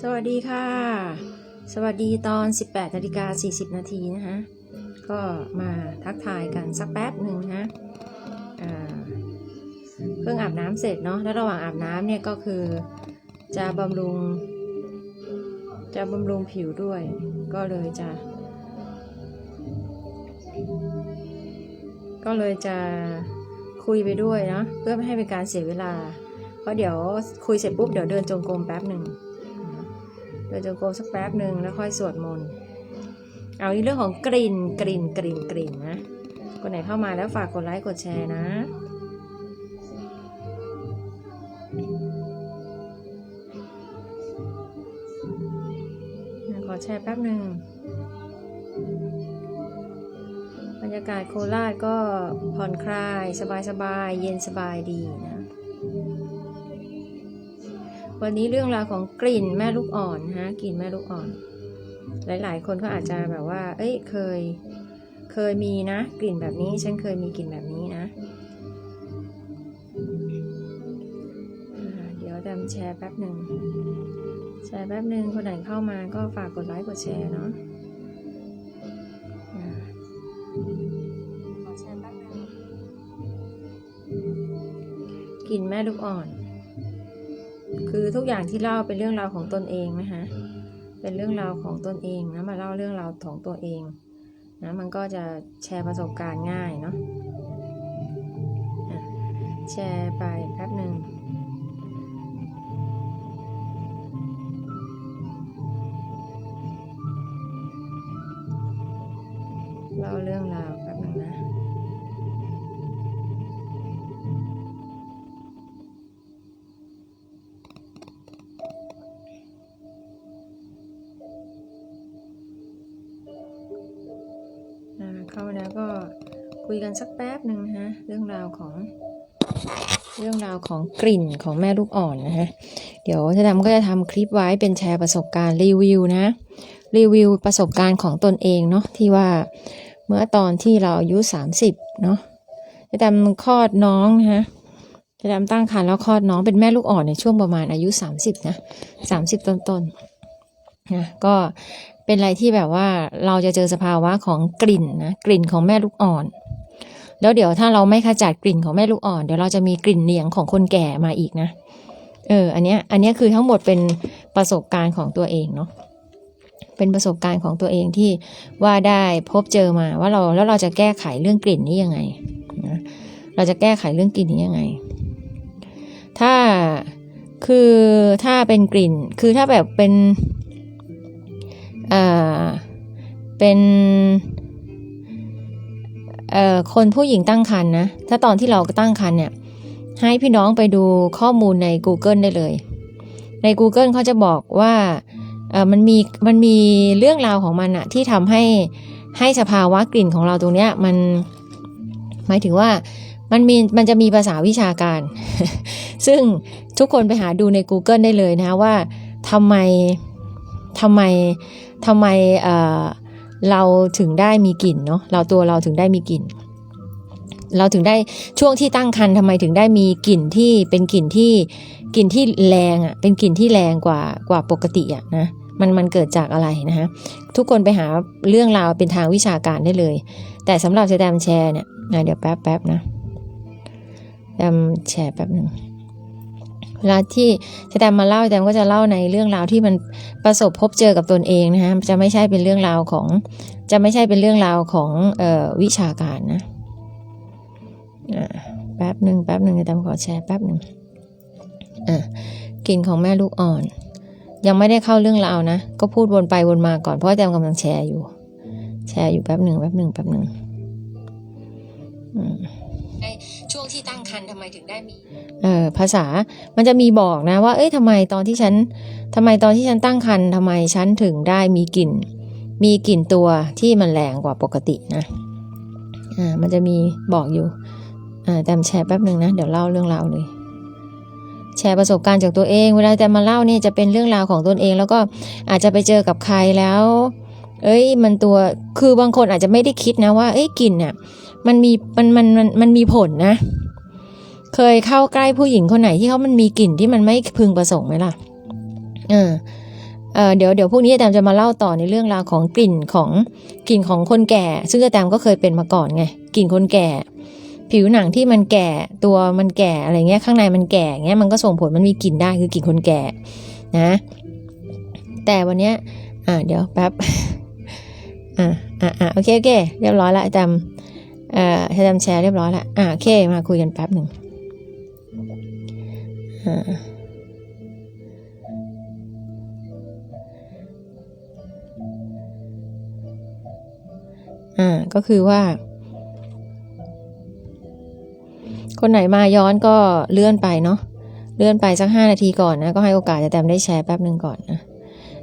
สวัสดีค่ะ สวัสดีตอน 18นาฬิกา40 นาทีนะคะก็มาทักทายกันสักแป๊บหนึ่งนะเพิ่งอาบน้ำเสร็จเนาะแล้วระหว่างอาบน้ำเนี่ยก็คือจะบำรุง จะบำรุงผิวด้วย ก็เลยจะ ก็เลยจะคุยไปด้วยเนาะเพื่อไม่ให้เป็นการเสียเวลา เพราะเดี๋ยวคุยเสร็จปุ๊บเดี๋ยวเดินจงกรมแป๊บหนึ่ง เดินจงกรมสักแป๊บหนึ่งแล้วค่อยสวดมนต์เอาในเรื่องของกลิ่นกลิ่นกลิ่นกลิ่นนะคนไหนเข้ามาแล้วฝากกดไลค์กดแชร์นะขอแชร์แป๊บหนึ่งบรรยากาศโคราชก็ผ่อนคลาย สบายๆเย็นสบายดีนะ วันนี้เรื่องราวของกลิ่นแม่ลูกอ่อนฮะกลิ่นแม่ลูกอ่อน หลาย ๆ คนก็อาจจะแบบว่า เอ้ยเคย เคยมีนะ กลิ่นแบบนี้ ฉันเคยมีกลิ่นแบบนี้นะ เดี๋ยวดมแชร์แป๊บหนึ่งแชร์แป๊บหนึ่งคนไหนเข้ามาก็ฝากกดไลค์กดแชร์เนาะกลิ่นแม่ลูกอ่อน คือทุกอย่างที่เล่าเป็นเรื่องราวของตนเองนะคะ เป็นเรื่องราวของตนเองนะมาเล่าเรื่องราวของตัวเองนะมันก็จะแชร์ประสบการณ์ง่ายเนาะอะแชร์ไปแป๊บหนึ่ง เข้ามาแล้วก็คุยกันสักแป๊บหนึ่งนะฮะเรื่องราวของ เรื่องราวของกลิ่นของแม่ลูกอ่อนนะฮะเดี๋ยวจะทำก็จะทำคลิปไว้เป็นแชร์ประสบการณ์รีวิวนะ รีวิวประสบการณ์ของตนเองเนาะที่ว่าเมื่อตอนที่เราอายุ 30 เนาะจะทำคลอดน้องนะฮะจะทำตั้งครรภ์แล้วคลอดน้องเป็นแม่ลูกอ่อนในช่วงประมาณอายุ 30 นะ 30 ต้นๆนะก็ เป็นอะไรที่แบบว่าเราจะเจอสภาวะของกลิ่นนะกลิ่นของแม่ลูกอ่อน แล้วเดี๋ยวถ้าเราไม่ขจัดกลิ่นของแม่ลูกอ่อน เดี๋ยวเราจะมีกลิ่นเหนียงของคนแก่มาอีกนะเอออันเนี้ยอันเนี้ยคือทั้งหมดเป็นประสบการณ์ของตัวเองเนาะเป็นประสบการณ์ของตัวเองที่ว่าได้พบเจอมาว่าเราแล้วเราจะแก้ไขเรื่องกลิ่นนี้ยังไงนะเราจะแก้ไขเรื่องกลิ่นนี้ยังไง ถ้าคือถ้าเป็นกลิ่น คือถ้าแบบเป็น เอ่อเป็นเอ่อคนผู้หญิงตั้งครรภ์นะ ถ้าตอนที่เราตั้งครรภ์เนี่ย ให้พี่น้องไปดูข้อมูลใน Google ได้เลย ใน Google เขาจะบอกว่าเออมันมีมันมีเรื่องราวของมันอะที่ทำให้ให้สภาวะกลิ่นของเราตรงเนี้ยมันหมายถึงว่ามันมีมันจะมีภาษาวิชาการ ซึ่งทุกคนไปหาดูใน Google ได้เลยนะว่าทำไม ทำไมทำไมเราถึงได้มีกลิ่นเนาะเราตัวเราถึงได้มีกลิ่น เราถึงได้ช่วงที่ตั้งครรภ์ทำไมถึงได้มีกลิ่นที่เป็นกลิ่นที่กลิ่นที่แรงอะ่ะเป็นกลิ่นที่แรงกว่ากว่าปกติอะ่ะนะมันมันเกิดจากอะไรนะฮะทุกคนไปหาเรื่องราวเป็นทางวิชาการได้เลย แต่สำหรับแสดมแชร์เนี่ยนะเดี๋ยวแป๊บแป๊บนะแสดมแชร์แป๊บหนึ่ง ลาที่แสดงมาเล่าแสดงก็จะเล่าในเรื่องราวที่มันประสบพบเจอกับตนเองนะฮะจะไม่ใช่เป็นเรื่องราวของ จะไม่ใช่เป็นเรื่องราวของออวิชาการนะแป๊บหนึ่งแป๊บหนึ่งจะทำขอแชร์แป๊บหนึ่งกลิ่นของแม่ลูกอ่อน ยังไม่ได้เข้าเรื่องราวนะ ก็พูดวนไปวนมาก่อนเพราะแจมกำลังแชร์อยู่ แชร์อยู่แป๊บหนึ่งแป๊บหนึ่งแป๊บหนึ่งอืม ช่วงที่ตั้งครรภ์ทำไมถึงได้มี เออภาษามันจะมีบอกนะว่า เอ้ยทำไมตอนที่ฉันทำไมตอนที่ฉันตั้งครรภ์ทำไมฉันถึงได้มีกลิ่น มีกลิ่นตัวที่มันแรงกว่าปกตินะอ่ามันจะมีบอกอยู่อ่าแต่แชร์แป๊บหนึ่งนะ เดี๋ยวเล่าเรื่องราวเลย แชร์ประสบการณ์จากตัวเอง เวลาจะมาเล่าเนี่ยจะเป็นเรื่องราวของตนเอง แล้วก็อาจจะไปเจอกับใครแล้ว เอ้ย มันตัวคือบางคนอาจจะไม่ได้คิดนะว่า เอ้ยกลิ่นอะ มันมีมันมันมันมันมีผลนะ เคยเข้าใกล้ผู้หญิงคนไหนที่เขามันมีกลิ่นที่มันไม่พึงประสงค์ไหมล่ะเออเออเดี๋ยวเดี๋ยวพรุ่งนี้อาจารย์จะมาเล่าต่อในเรื่องราวของกลิ่นของกลิ่นของคนแก่ ซึ่งอาจารย์ก็เคยเป็นมาก่อนไงกลิ่นคนแก่ ผิวหนังที่มันแก่ตัวมันแก่อะไรเงี้ยข้างในมันแก่เงี้ยมันก็ส่งผลมันมีกลิ่นได้คือกลิ่นคนแก่นะ แต่วันเนี้ยอ่าเดี๋ยวแป๊บอ่าอ่าอ่าโอเคโอเคเรียบร้อยละอาจารย์ เอ่ออาจารย์แชร์เรียบร้อยและอ่าโอเคมาคุยกันแป๊บหนึ่งอ่าอ่าก็คือว่า คนไหนมาย้อนก็เลื่อนไปเนาะเลื่อนไปสักห้านาทีก่อนนะ ก็ให้โอกาสจะแต้มได้แชร์แป๊บหนึ่งก่อนนะ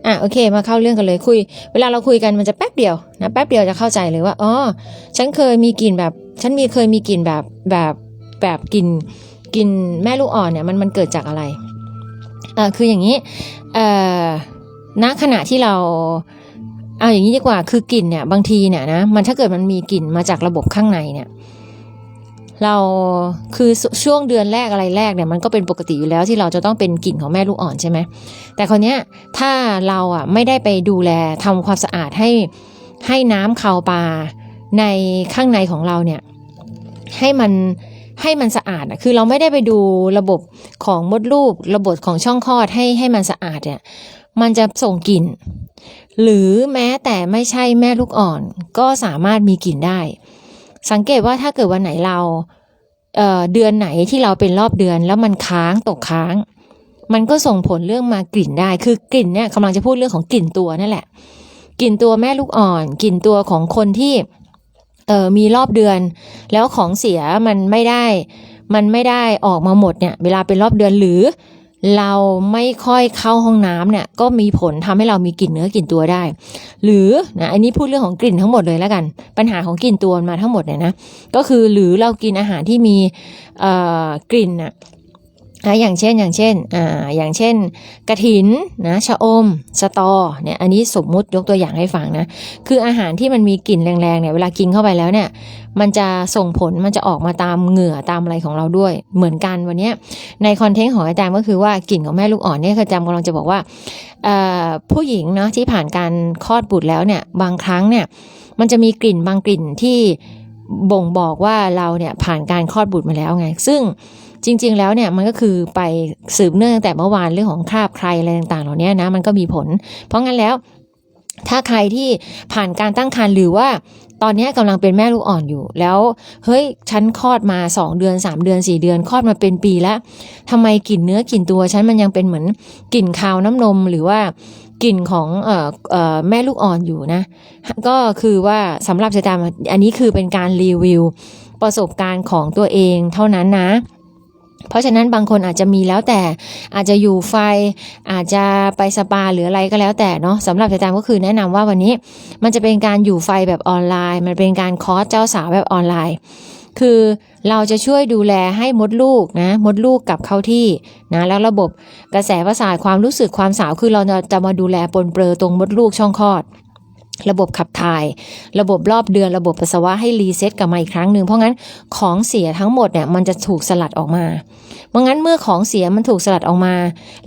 อะโอเค มาเข้าเรื่องกันเลยคุย เวลาเราคุยกันมันจะแป๊บเดียวนะแป๊บเดียวจะเข้าใจเลยว่าอ๋อฉันเคยมีกลิ่นแบบ ฉันมีเคยมีกลิ่นแบบแบบแบบกลิ่นกลิ่นแม่ลูกอ่อนเนี่ยมันมันเกิดจากอะไรเออคืออย่างนี้เอ่อณขณะที่เราเอาอย่างนี้ดีกว่าคือกลิ่นเนี่ยบางทีเนี่ยนะมันถ้าเกิดมันมีกลิ่นมาจากระบบข้างในเนี่ย เราคือช่วงเดือนแรกอะไรแรกเนี่ยมันก็เป็นปกติอยู่แล้วที่เราจะต้องเป็นกลิ่นของแม่ลูกอ่อนใช่ไหมแต่คราวเนี้ยถ้าเราอะไม่ได้ไปดูแลทำความสะอาดให้ให้น้ำคาวปลาในข้างในของเราเนี่ยให้มันให้มันสะอาดอะคือเราไม่ได้ไปดูระบบของมดลูก ระบบของช่องคลอดให้ให้มันสะอาดเนี่ยมันจะส่งกลิ่น หรือแม้แต่ไม่ใช่แม่ลูกอ่อนก็สามารถมีกลิ่นได้ สังเกตว่าถ้าเกิดวันไหนเราเเดือนไหนที่เราเป็นรอบเดือนแล้วมันค้างตกค้าง มันก็ส่งผลเรื่องมากลิ่นได้ คือกลิ่นเนี่ยกำลังจะพูดเรื่องของกลิ่นตัวนั่นแหละ กลิ่นตัวแม่ลูกอ่อน กลิ่นตัวของคนที่เออมีรอบเดือน แล้วของเสียมันไม่ได้ มันไม่ได้ออกมาหมดเนี่ย เวลาเป็นรอบเดือนหรือ เราไม่ค่อยเข้าห้องน้ำเนี่ยก็มีผลทำให้เรามีกลิ่นเนื้อกลิ่นตัวได้ หรือนะอันนี้พูดเรื่องของกลิ่นทั้งหมดเลยแล้วกัน ปัญหาของกลิ่นตัวมาทั้งหมดเนี่ยนะก็คือหรือเรากินอาหารที่มีกลิ่นอะ นะอย่างเช่นอย่างเช่นอ่าอย่างเช่น กระถินนะชะอม สตอเนี่ยอันนี้สมมุติยกตัวอย่างให้ฟังนะคืออาหารที่มันมีกลิ่นแรงๆเนี่ยเวลากินเข้าไปแล้วเนี่ยมันจะส่งผลมันจะออกมาตามเหงื่อตามอะไรของเราด้วย เหมือนกันวันนี้ในคอนเทนต์ของอาจารย์ก็คือว่ากลิ่นของแม่ลูกอ่อนเนี่ยคืออาจารย์กำลังจะบอกว่าผู้หญิงเนาะที่ผ่านการคลอดบุตรแล้วเนี่ยบางครั้งเนี่ยมันจะมีกลิ่นบางกลิ่นที่บ่งบอกว่าเราเนี่ยผ่านการคลอดบุตรมาแล้วไง ซึ่ง จริง ๆ แล้วเนี่ยมันก็คือไปสืบเนื่องตั้งแต่เมื่อวานเรื่องของคราบใครอะไรต่างๆ เหล่านี้นะมันก็มีผล เพราะงั้นแล้ว ถ้าใครที่ผ่านการตั้งครรภ์หรือว่าตอนนี้กำลังเป็นแม่ลูกอ่อนอยู่ แล้วเฮ้ยฉันคลอดมา 2 เดือน 3 เดือน 4 เดือนคลอดมาเป็นปีแล้วทำไมกลิ่นเนื้อกลิ่นตัวฉันมันยังเป็นเหมือนกลิ่นคาวน้ำนมหรือว่ากลิ่นของเอ่อเอ่อแม่ลูกอ่อนอยู่นะ ก็คือว่าสำหรับสแตมป์อันนี้คือเป็นการรีวิวประสบการณ์ของตัวเองเท่านั้นนะ เพราะฉะนั้นบางคนอาจจะมีแล้วแต่อาจจะอยู่ไฟ อาจจะไปสปาหรืออะไรก็แล้วแต่เนาะสำหรับแตมป์ก็คือแนะนำว่าวันนี้มันจะเป็นการอยู่ไฟแบบออนไลน์ มันเป็นการคอร์สเจ้าสาวแบบออนไลน์ คือเราจะช่วยดูแลให้มดลูกนะมดลูกกับเข้าที่นะแล้วระบบกระแสประสาทความรู้สึกความสาวคือเราจะมาดูแลปนเปื้อตรงมดลูกช่องคลอด ระบบขับถ่าย ระบบรอบเดือนระบบปัสสาวะให้รีเซ็ตกลับมาอีกครั้งหนึ่งเพราะงั้นของเสียทั้งหมดเนี่ยมันจะถูกสลัดออกมาเพราะงั้นเมื่อของเสียมันถูกสลัดออกมา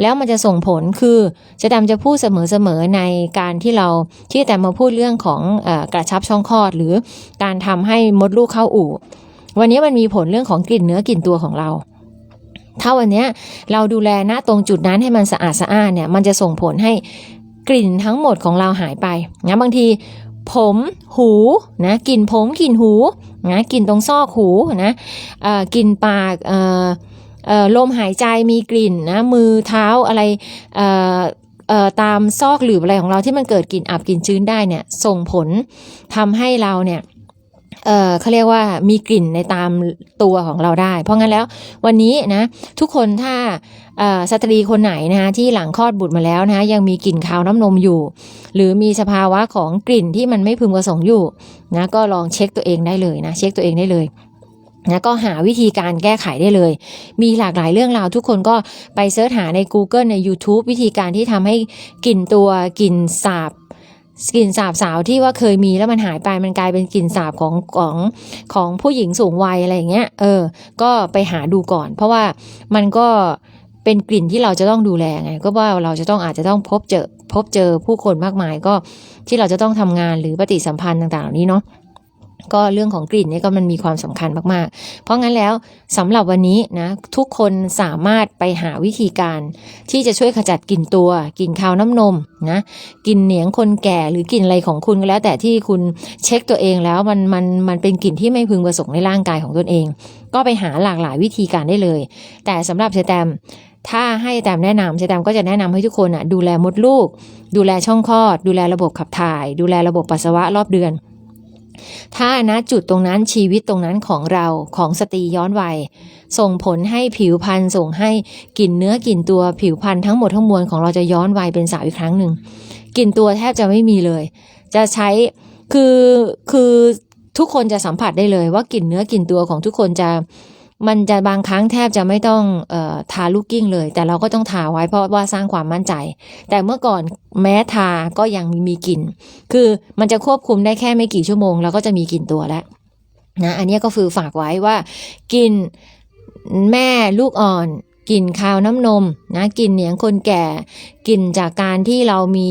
แล้วมันจะส่งผลคือจะดำจะพูดเสมอๆในการที่เราที่แต่มาพูดเรื่องของอกระชับช่องคลอด หรือการทำให้มดลูกเข้าอู่ วันนี้มันมีผลเรื่องของกลิ่นเนื้อกลิ่นตัวของเราถ้าวันนี้เราดูแลหน้าตรงจุดนั้นให้มันสะอาดสะอ้านเนี่ยมันจะส่งผลให้ กลิ่นทั้งหมดของเราหายไปนะบางทีผมหูนะกลิ่นผมกลิ่นหูนะกลิ่นตรงซอกหูนะกลิ่นปากลมหายใจมีกลิ่นนะมือเท้าอะไรตามซอกหลืบอะไรของเราที่มันเกิดกลิ่นอับกลิ่นชื้นได้เนี่ยส่งผลทำให้เราเนี่ย เออเขาเรียกว่ามีกลิ่นในตามตัวของเราได้ เพราะงั้นแล้ววันนี้นะทุกคนถ้าสตรีคนไหนนะคะที่หลังคลอดบุตรมาแล้วนะคะยังมีกลิ่นคาวน้ำนมอยู่ หรือมีสภาวะของกลิ่นที่มันไม่พึงประสงค์อยู่นะก็ลองเช็คตัวเองได้เลยนะเช็คตัวเองได้เลยนะก็หาวิธีการแก้ไขได้เลย มีหลากหลายเรื่องราวทุกคนก็ไปเสิร์ชหาใน Google ใน YouTube วิธีการที่ทำให้กลิ่นตัวกลิ่นสาบ กลิ่นสาบสาวที่ว่าเคยมีแล้วมันหายไปมันกลายเป็นกลิ่นสาบของของของผู้หญิงสูงวัยอะไรอย่างเงี้ยเออ ก็ไปหาดูก่อน เพราะว่ามันก็เป็นกลิ่นที่เราจะต้องดูแลไงก็ว่าเราจะต้องอาจจะต้องพบเจอพบเจอผู้คนมากมายก็ที่เราจะต้องทำงานหรือปฏิสัมพันธ์ต่างๆเหล่านี้เนาะ ก็เรื่องของกลิ่นเนี่ยก็มันมีความสำคัญมากๆ เพราะงั้นแล้วสำหรับวันนี้นะทุกคนสามารถไปหาวิธีการที่จะช่วยขจัดกลิ่นตัวกลิ่นคาวน้ำนมนะกลิ่นเหนียงคนแก่หรือกลิ่นอะไรของคุณก็แล้ว แต่ที่คุณเช็คตัวเองแล้วมันมันมันเป็นกลิ่นที่ไม่พึงประสงค์ในร่างกายของตนเอง ก็ไปหาหลากหลายวิธีการได้เลย แต่สำหรับเชแตมถ้าให้แตมแนะนำเชแตมก็จะแนะนำให้ทุกคนอะดูแลมดลูก ดูแลช่องคลอด ดูแลระบบขับถ่าย ดูแลระบบปัสสาวะรอบเดือน ถ้าณจุดตรงนั้นชีวิตตรงนั้นของเราของสตรีย้อนวัย ส่งผลให้ผิวพรรณส่งให้กลิ่นเนื้อกลิ่นตัวผิวพรรณทั้งหมดทั้งมวลของเราจะย้อนวัยเป็นสาวอีกครั้งหนึ่งกลิ่นตัวแทบจะไม่มีเลย จะใช้คือคือทุกคนจะสัมผัสได้เลยว่ากลิ่นเนื้อกลิ่นตัวของทุกคนจะ มันจะบางครั้งแทบจะไม่ต้องออทาลูกกิ้งเลย แต่เราก็ต้องทาไว้เพราะว่าสร้างความมั่นใจ แต่เมื่อก่อนแม้ทาก็ยังมีกลิ่น คือมันจะควบคุมได้แค่ไม่กี่ชั่วโมง แล้วก็จะมีกลิ่นตัวแล้วนะอันนี้ก็คือฝากไว้ว่ากลิ่นแม่ลูกอ่อนกลิ่นคาวน้ำนมนะกลิ่นเหนียงคนแก่กลิ่นจากการที่เรามี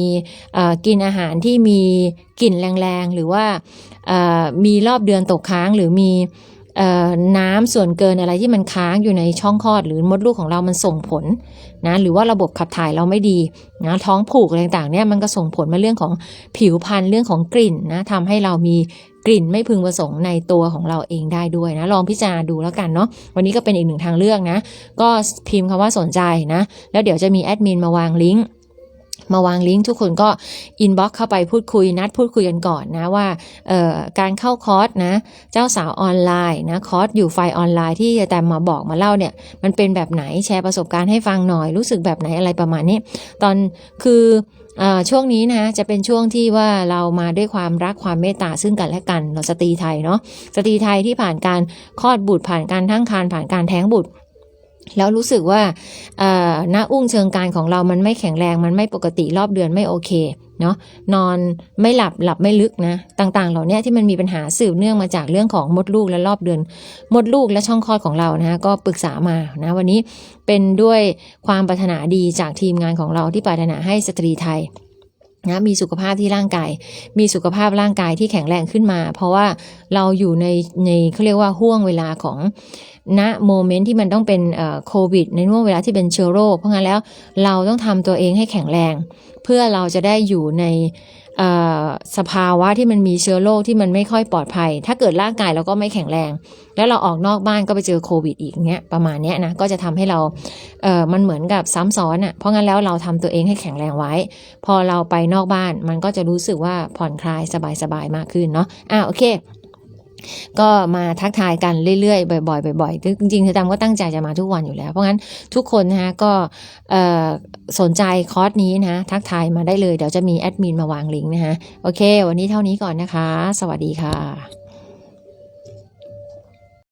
กินอาหารที่มีกลิ่นแรงๆ หรือว่ามีรอบเดือนตกค้างหรือมี น้ำส่วนเกินอะไรที่มันค้างอยู่ในช่องคลอด หรือมดลูกของเรามันส่งผลนะหรือว่าระบบขับถ่ายเราไม่ดีนะท้องผูกอะไรต่างๆเนี่ยมันก็ส่งผลมาเรื่องของผิวพรรณเรื่องของกลิ่นนะทำให้เรามีกลิ่นไม่พึงประสงค์ในตัวของเราเองได้ด้วยนะลองพิจารณาดูแล้วกันเนาะวันนี้ก็เป็นอีกหนึ่งทางเลือกนะ ก็พิมพ์คำว่าสนใจนะ แล้วเดี๋ยวจะมีแอดมินมาวางลิงก์ มาวางลิงก์ทุกคนก็อินบ็อกเข้าไปพูดคุยนัดพูดคุยกันก่อนนะว่าการเข้าคอร์สนะเจ้าสาวออนไลน์นะคอร์สอยู่ไฟออนไลน์ที่แต่มาบอกมาเล่าเนี่ยมันเป็นแบบไหนแชร์ประสบการณ์ให้ฟังหน่อยรู้สึกแบบไหนอะไรประมาณนี้ ตอนคือช่วงนี้นะจะเป็นช่วงที่ว่าเรามาด้วยความรักความเมตตาซึ่งกันและกันเราสตรีไทยเนาะสตรีไทยที่ผ่านการคลอดบุตรผ่านการทั้งครรภ์ผ่านการแท้งบุตร แล้วรู้สึกว่าหน้าอุ้งเชิงกรานของเรามันไม่แข็งแรงมันไม่ปกติรอบเดือนไม่โอเคเนาะนอนไม่หลับหลับไม่ลึกนะต่างๆ เหล่านี้ที่มันมีปัญหาสืบเนื่องมาจากเรื่องของมดลูกและรอบเดือน มดลูกและช่องคลอดของเรานะก็ปรึกษามานะวันนี้เป็นด้วยความปรารถนาดีจากทีมงานของเราที่ปรารถนาให้สตรีไทย นะมีสุขภาพที่ร่างกาย มีสุขภาพร่างกายที่แข็งแรงขึ้นมา เพราะว่าเราอยู่ในในเขาเรียกว่าห่วงเวลาของณโมเมนต์ที่มันต้องเป็นโควิด ในห่วงเวลาที่เป็นเชื้อโรคเพราะงั้นแล้วเราต้องทำตัวเองให้แข็งแรง เพื่อเราจะได้อยู่ในสภาวะที่มันมีเชื้อโรคที่มันไม่ค่อยปลอดภัย ถ้าเกิดร่างกายเราก็ไม่แข็งแรง แล้วเราออกนอกบ้านก็ไปเจอโควิดอีกเงี้ยประมาณเนี้ยนะก็จะทำให้เราเออมันเหมือนกับซ้ำซ้อนอะ่ะเพราะงั้นแล้วเราทำตัวเองให้แข็งแรงไว้ พอเราไปนอกบ้านมันก็จะรู้สึกว่าผ่อนคลายสบายๆมากขึ้นเนาะอ่าโอเค ก็มาทักทายกันเรื่อยๆบ่อยๆบ่อยๆจริงๆเธอตามก็ตั้งใจจะมาทุกวันอยู่แล้ว เพราะงั้นทุกคนนะคะก็สนใจคอร์สนี้นะทักทายมาได้เลยเดี๋ยวจะมีแอดมินมาวางลิงก์นะคะโอเค วันนี้เท่านี้ก่อนนะคะ สวัสดีค่ะ